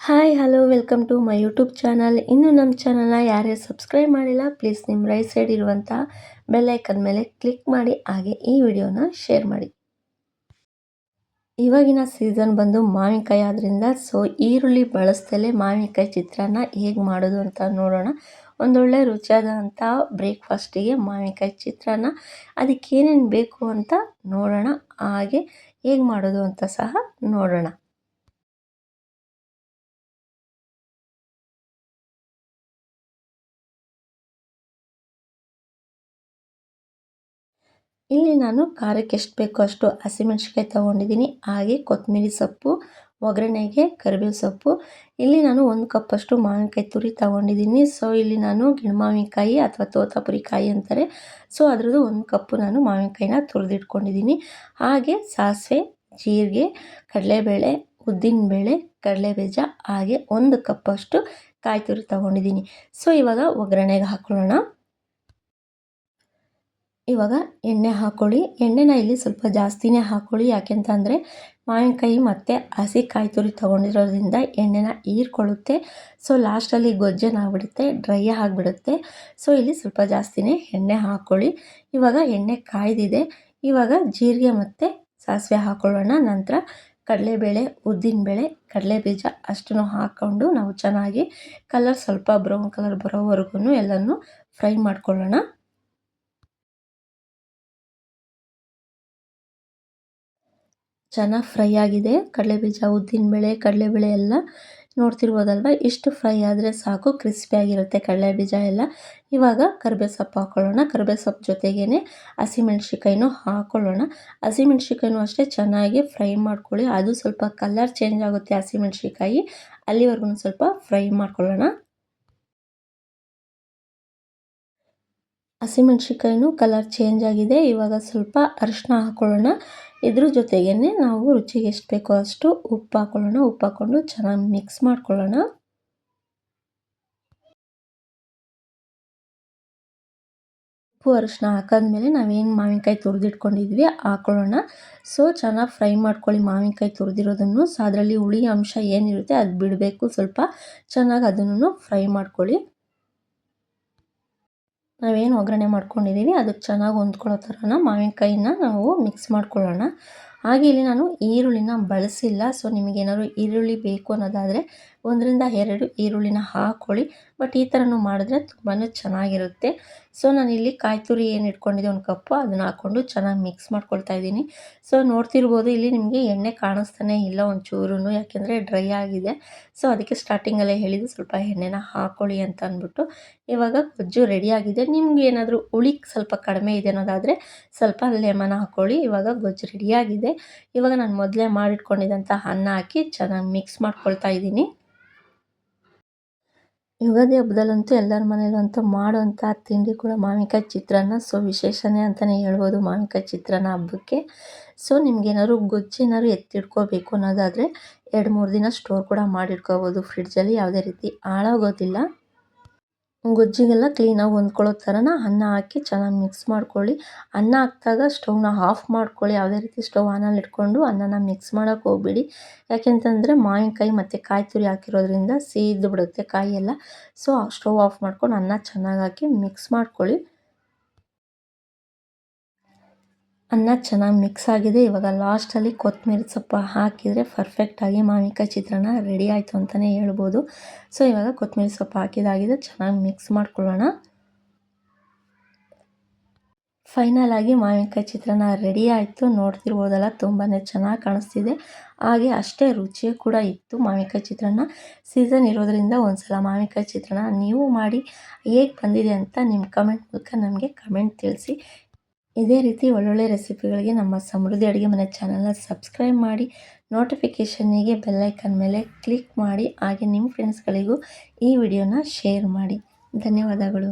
Hi, hello, welcome to my YouTube channel. ಇನ್ನು ನಮ್ಮ ಚಾನಲ್ನ ಯಾರ್ಯಾರು ಸಬ್ಸ್ಕ್ರೈಬ್ ಮಾಡಿಲ್ಲ, ಪ್ಲೀಸ್ ನಿಮ್ಮ ರೈಟ್ ಸೈಡ್ ಇರುವಂಥ ಬೆಲ್ಲೈಕನ್ ಮೇಲೆ ಕ್ಲಿಕ್ ಮಾಡಿ, ಹಾಗೆ ಈ ವಿಡಿಯೋನ ಶೇರ್ ಮಾಡಿ. ಇವಾಗಿನ ಸೀಸನ್ ಬಂದು ಮಾವಿನಕಾಯಿ ಆದ್ದರಿಂದ ಸೊ ಈರುಳ್ಳಿ ಬಳಸ್ದಲೇ ಮಾವಿನಕಾಯಿ ಚಿತ್ರಾನ್ನ ಹೇಗೆ ಮಾಡೋದು ಅಂತ ನೋಡೋಣ. ಒಂದೊಳ್ಳೆ ರುಚಿಯಾದಂಥ ಬ್ರೇಕ್ಫಾಸ್ಟಿಗೆ ಮಾವಿನಕಾಯಿ ಚಿತ್ರಾನ್ನ ಅದಕ್ಕೇನೇನು ಬೇಕು ಅಂತ ನೋಡೋಣ. ಹಾಗೆ ಹೇಗೆ ಮಾಡೋದು ಅಂತ ಸಹ ನೋಡೋಣ. ಇಲ್ಲಿ ನಾನು ಖಾರಕ್ಕೆ ಎಷ್ಟು ಬೇಕೋ ಅಷ್ಟು ಹಸಿಮೆಣ್ಸಿಕಾಯಿ ತೊಗೊಂಡಿದ್ದೀನಿ. ಹಾಗೆ ಕೊತ್ತಂಬರಿ ಸೊಪ್ಪು, ಒಗ್ಗರಣೆಗೆ ಕರಿಬೇವು ಸೊಪ್ಪು. ಇಲ್ಲಿ ನಾನು ಒಂದು ಕಪ್ಪಷ್ಟು ಮಾವಿನಕಾಯಿ ತುರಿ ತೊಗೊಂಡಿದ್ದೀನಿ. ಸೊ ಇಲ್ಲಿ ನಾನು ಗಿಣಮಾವಿನಕಾಯಿ ಅಥವಾ ತೋತಾಪುರಿ ಕಾಯಿ ಅಂತಾರೆ. ಸೊ ಅದರದ್ದು ಒಂದು ಕಪ್ಪು ನಾನು ಮಾವಿನಕಾಯಿನ ತುರಿದಿಟ್ಕೊಂಡಿದ್ದೀನಿ. ಹಾಗೆ ಸಾಸಿವೆ, ಜೀರಿಗೆ, ಕಡಲೆಬೇಳೆ, ಉದ್ದಿನಬೇಳೆ, ಕಡಲೆಬೀಜ, ಹಾಗೆ ಒಂದು ಕಪ್ಪಷ್ಟು ಕಾಯಿ ತುರಿ ತೊಗೊಂಡಿದ್ದೀನಿ. ಸೊ ಇವಾಗ ಒಗ್ಗರಣೆಗೆ ಹಾಕೊಳ್ಳೋಣ. ಇವಾಗ ಎಣ್ಣೆ ಹಾಕ್ಕೊಳ್ಳಿ ಎಣ್ಣೆನ ಇಲ್ಲಿ ಸ್ವಲ್ಪ ಜಾಸ್ತಿನೇ ಹಾಕ್ಕೊಳ್ಳಿ ಯಾಕೆಂತಂದರೆ ಮಾವಿನಕಾಯಿ ಮತ್ತು ಹಸಿ ಕಾಯಿ ತುರಿ ತೊಗೊಂಡಿರೋದ್ರಿಂದ ಎಣ್ಣೆನ ಹೀರ್ಕೊಳ್ಳುತ್ತೆ. ಸೊ ಲಾಸ್ಟಲ್ಲಿ ಗೊಜ್ಜನಾಗ್ಬಿಡುತ್ತೆ ಡ್ರೈ ಆಗಿಬಿಡುತ್ತೆ ಸೊ ಇಲ್ಲಿ ಸ್ವಲ್ಪ ಜಾಸ್ತಿನೇ ಎಣ್ಣೆ ಹಾಕ್ಕೊಳ್ಳಿ ಇವಾಗ ಎಣ್ಣೆ ಕಾಯ್ದಿದೆ. ಇವಾಗ ಜೀರಿಗೆ ಮತ್ತು ಸಾಸಿವೆ ಹಾಕ್ಕೊಳ್ಳೋಣ ನಂತರ ಕಡಲೆಬೇಳೆ, ಉದ್ದಿನಬೇಳೆ ಕಡಲೆ ಬೀಜ ಅಷ್ಟನ್ನು ಹಾಕ್ಕೊಂಡು ನಾವು ಚೆನ್ನಾಗಿ ಕಲರ್ ಸ್ವಲ್ಪ ಬ್ರೌನ್ ಕಲರ್ ಬರೋವರೆಗೂ ಎಲ್ಲನೂ ಫ್ರೈ ಮಾಡ್ಕೊಳ್ಳೋಣ. ಚೆನ್ನಾಗಿ ಫ್ರೈ ಆಗಿದೆ. ಕಡಲೆಬೀಜ ಉದ್ದಿನಬೇಳೆ ಕಡಲೆಬೇಳೆ ಎಲ್ಲ ನೋಡ್ತಿರ್ಬೋದಲ್ವ? ಇಷ್ಟು ಫ್ರೈ ಆದರೆ ಸಾಕು ಕ್ರಿಸ್ಪಿಯಾಗಿರುತ್ತೆ ಕಡಲೆಬೀಜ ಎಲ್ಲ. ಇವಾಗ ಕರಿಬೇವು ಸೊಪ್ಪು ಹಾಕ್ಕೊಳ್ಳೋಣ ಕರಿಬೇವು ಸೊಪ್ಪು ಜೊತೆಗೇ ಹಸಿಮೆಣ್ಸಿಕಾಯಿನೂ ಹಾಕ್ಕೊಳ್ಳೋಣ ಹಸಿಮೆಣ್ಸಿಕಾಯಿನೂ ಅಷ್ಟೇ ಚೆನ್ನಾಗಿ ಫ್ರೈ ಮಾಡ್ಕೊಳ್ಳಿ. ಅದು ಸ್ವಲ್ಪ ಕಲರ್ ಚೇಂಜ್ ಆಗುತ್ತೆ ಹಸಿಮೆಣ್ಸಿಕಾಯಿ ಅಲ್ಲಿವರೆಗೂ ಸ್ವಲ್ಪ ಫ್ರೈ ಮಾಡ್ಕೊಳ್ಳೋಣ. ಹಸಿಮೆಣ್ಸಿಕಾಯಿನೂ ಕಲರ್ ಚೇಂಜ್ ಆಗಿದೆ. ಇವಾಗ ಸ್ವಲ್ಪ ಅರಿಶಿನ ಹಾಕ್ಕೊಳ್ಳೋಣ ಇದ್ರ ಜೊತೆಗೇ ನಾವು ರುಚಿಗೆ ಎಷ್ಟು ಬೇಕೋ ಅಷ್ಟು ಉಪ್ಪು ಹಾಕ್ಕೊಳ್ಳೋಣ ಉಪ್ಪು ಹಾಕ್ಕೊಂಡು ಚೆನ್ನಾಗಿ ಮಿಕ್ಸ್ ಮಾಡ್ಕೊಳ್ಳೋಣ. ಉಪ್ಪು ಅರಿಶಿನ ಹಾಕಾದ್ಮೇಲೆ ನಾವೇನು ಮಾವಿನಕಾಯಿ ತುರಿದಿಟ್ಕೊಂಡಿದ್ವಿ ಹಾಕ್ಕೊಳ್ಳೋಣ ಸೊ ಚೆನ್ನಾಗಿ ಫ್ರೈ ಮಾಡ್ಕೊಳ್ಳಿ ಮಾವಿನಕಾಯಿ ತುರಿದಿರೋದನ್ನು. ಸೊ ಅದರಲ್ಲಿ ಹುಳಿ ಅಂಶ ಏನಿರುತ್ತೆ ಅದು ಬಿಡಬೇಕು ಸ್ವಲ್ಪ. ಚೆನ್ನಾಗಿ ಅದನ್ನು ಫ್ರೈ ಮಾಡ್ಕೊಳ್ಳಿ. ನಾವೇನು ಒಗ್ಗರಣೆ ಮಾಡ್ಕೊಂಡಿದ್ದೀವಿ ಅದಕ್ಕೆ ಚೆನ್ನಾಗಿ ಹೊಂದ್ಕೊಳ್ಳೋ ಥರನ ಮಾವಿನಕಾಯಿನ ನಾವು ಮಿಕ್ಸ್ ಮಾಡ್ಕೊಳ್ಳೋಣ. ಹಾಗೆ ಇಲ್ಲಿ ನಾನು ಈರುಳ್ಳಿನ ಬಳಸಿಲ್ಲ. ಸೊ ನಿಮಗೇನಾದ್ರು ಈರುಳ್ಳಿ ಬೇಕು ಅನ್ನೋದಾದರೆ ಒಂದರಿಂದ ಎರಡು ಈರುಳ್ಳಿನ ಹಾಕ್ಕೊಳ್ಳಿ ಬಟ್ ಈ ಥರನೂ ಮಾಡಿದ್ರೆ ತುಂಬಾ ಚೆನ್ನಾಗಿರುತ್ತೆ. ಸೊ ನಾನಿಲ್ಲಿ ಕಾಯಿ ತುರಿ ಏನು ಇಟ್ಕೊಂಡಿದ್ದೆ ಒಂದು ಕಪ್ಪು, ಅದನ್ನು ಹಾಕ್ಕೊಂಡು ಚೆನ್ನಾಗಿ ಮಿಕ್ಸ್ ಮಾಡ್ಕೊಳ್ತಾ ಇದ್ದೀನಿ. ಸೊ ನೋಡ್ತಿರ್ಬೋದು ಇಲ್ಲಿ ನಿಮಗೆ ಎಣ್ಣೆ ಕಾಣಿಸ್ತಾನೆ ಇಲ್ಲ ಒಂಚೂರು ಯಾಕೆಂದರೆ ಡ್ರೈ ಆಗಿದೆ. ಸೊ ಅದಕ್ಕೆ ಸ್ಟಾರ್ಟಿಂಗಲ್ಲೇ ಹೇಳಿದ್ದು ಸ್ವಲ್ಪ ಎಣ್ಣೆನ ಹಾಕ್ಕೊಳ್ಳಿ ಅಂತ ಅಂದ್ಬಿಟ್ಟು. ಇವಾಗ ಗೊಜ್ಜು ರೆಡಿಯಾಗಿದೆ ನಿಮ್ಗೆ ಏನಾದರೂ ಹುಳಿ ಸ್ವಲ್ಪ ಕಡಿಮೆ ಇದೆ ಅನ್ನೋದಾದರೆ ಸ್ವಲ್ಪ ಲೆಮನ್ ಹಾಕ್ಕೊಳ್ಳಿ ಇವಾಗ ಗೊಜ್ಜು ರೆಡಿಯಾಗಿದೆ ಇವಾಗ ನಾನು ಮೊದಲೇ ಮಾಡಿಟ್ಕೊಂಡಿದ್ದಂಥ ಅನ್ನ ಹಾಕಿ ಚೆನ್ನಾಗಿ ಮಿಕ್ಸ್ ಮಾಡ್ಕೊಳ್ತಾ ಇದ್ದೀನಿ. ಯುಗಾದಿ ಹಬ್ಬದಲ್ಲಂತೂ ಎಲ್ಲರ ಮನೆಯಲ್ಲಂತೂ ಮಾಡುವಂಥ ತಿಂಡಿ ಕೂಡ ಮಾವಿನಕಾಯಿ ಚಿತ್ರಾನ್ನ. ಸೊ ವಿಶೇಷನೇ ಅಂತಲೇ ಹೇಳ್ಬೋದು ಮಾವಿನಕಾಯಿ ಚಿತ್ರಾನ್ನ ಹಬ್ಬಕ್ಕೆ. ಸೊ ನಿಮ್ಗೇನಾದ್ರು ಗೊಜ್ಜೇನಾದ್ರು ಎತ್ತಿಡ್ಕೋಬೇಕು ಅನ್ನೋದಾದರೆ ಎರಡು ಮೂರು ದಿನ ಸ್ಟೋರ್ ಕೂಡ ಮಾಡಿಟ್ಕೋಬೋದು. ಫ್ರಿಡ್ಜಲ್ಲಿ ಯಾವುದೇ ರೀತಿ ಹಾಳಾಗೋದಿಲ್ಲ. ಗೊಜ್ಜಿಗೆಲ್ಲ ಕ್ಲೀನಾಗಿ ಹೊಂದ್ಕೊಳ್ಳೋ ಥರನ ಅನ್ನ ಹಾಕಿ ಚೆನ್ನಾಗಿ ಮಿಕ್ಸ್ ಮಾಡ್ಕೊಳ್ಳಿ. ಅನ್ನ ಹಾಕಿದಾಗ ಸ್ಟೌವ್ನ ಆಫ್ ಮಾಡ್ಕೊಳ್ಳಿ. ಯಾವುದೇ ರೀತಿ ಸ್ಟೌವ್ ಆನಲ್ಲಿ ಇಟ್ಕೊಂಡು ಅನ್ನನ ಮಿಕ್ಸ್ ಮಾಡೋಕೆ ಹೋಗ್ಬೇಡಿ. ಯಾಕೆಂತಂದರೆ ಮಾವಿನಕಾಯಿ ಮತ್ತು ಕಾಯಿ ತುರಿ ಹಾಕಿರೋದ್ರಿಂದ ಸೀದು ಬಿಡುತ್ತೆ ಕಾಯಿ ಎಲ್ಲ ಸೊ ಸ್ಟೌವ್ ಆಫ್ ಮಾಡ್ಕೊಂಡು ಅನ್ನ ಚೆನ್ನಾಗಿ ಹಾಕಿ ಮಿಕ್ಸ್ ಮಾಡ್ಕೊಳ್ಳಿ. ಅನ್ನ ಚೆನ್ನಾಗಿ ಮಿಕ್ಸ್ ಆಗಿದೆ. ಇವಾಗ ಲಾಸ್ಟಲ್ಲಿ ಕೊತ್ತಂಬರಿ ಸೊಪ್ಪು ಹಾಕಿದರೆ ಪರ್ಫೆಕ್ಟಾಗಿ ಮಾವಿನಕಾಯಿ ಚಿತ್ರಾನ್ನ ರೆಡಿ ಆಯಿತು ಅಂತಲೇ ಹೇಳ್ಬೋದು. ಸೊ ಇವಾಗ ಕೊತ್ತಂಬರಿ ಸೊಪ್ಪು ಹಾಕಿದಾಗಿದೆ ಚೆನ್ನಾಗಿ ಮಿಕ್ಸ್ ಮಾಡ್ಕೊಳ್ಳೋಣ. ಫೈನಲ್ ಆಗಿ ಮಾವಿನಕಾಯಿ ಚಿತ್ರಾನ್ನ ರೆಡಿ ಆಯಿತು. ನೋಡ್ತಿರ್ಬೋದಲ್ಲ ತುಂಬಾ ಚೆನ್ನಾಗಿ ಕಾಣಿಸ್ತಿದೆ. ಹಾಗೆ ಅಷ್ಟೇ ರುಚಿ ಕೂಡ ಇತ್ತು ಮಾವಿನಕಾಯಿ ಚಿತ್ರಾನ್ನ. ಸೀಸನ್ ಇರೋದರಿಂದ ಒಂದು ಸಲ ಮಾವಿನಕಾಯಿ ಚಿತ್ರಾನ್ನ ನೀವು ಮಾಡಿ ಹೇಗೆ ಬಂದಿದೆ ಅಂತ ನಿಮ್ಮ ಕಮೆಂಟ್ ಮೂಲಕ ನಮಗೆ ಕಮೆಂಟ್ ತಿಳಿಸಿ. ಇದೇ ರೀತಿ ಒಳ್ಳೊಳ್ಳೆ ರೆಸಿಪಿಗಳಿಗೆ ನಮ್ಮ ಸಮೃದ್ಧಿ ಅಡುಗೆ ಮನೆ ಚಾನಲ್ನ ಸಬ್ಸ್ಕ್ರೈಬ್ ಮಾಡಿ, ನೋಟಿಫಿಕೇಷನ್ನಿಗೆ ಬೆಲ್ಲೈಕನ್ ಮೇಲೆ ಕ್ಲಿಕ್ ಮಾಡಿ, ಹಾಗೆ ನಿಮ್ಮ ಫ್ರೆಂಡ್ಸ್ಗಳಿಗೂ ಈ ವಿಡಿಯೋನ ಶೇರ್ ಮಾಡಿ. ಧನ್ಯವಾದಗಳು.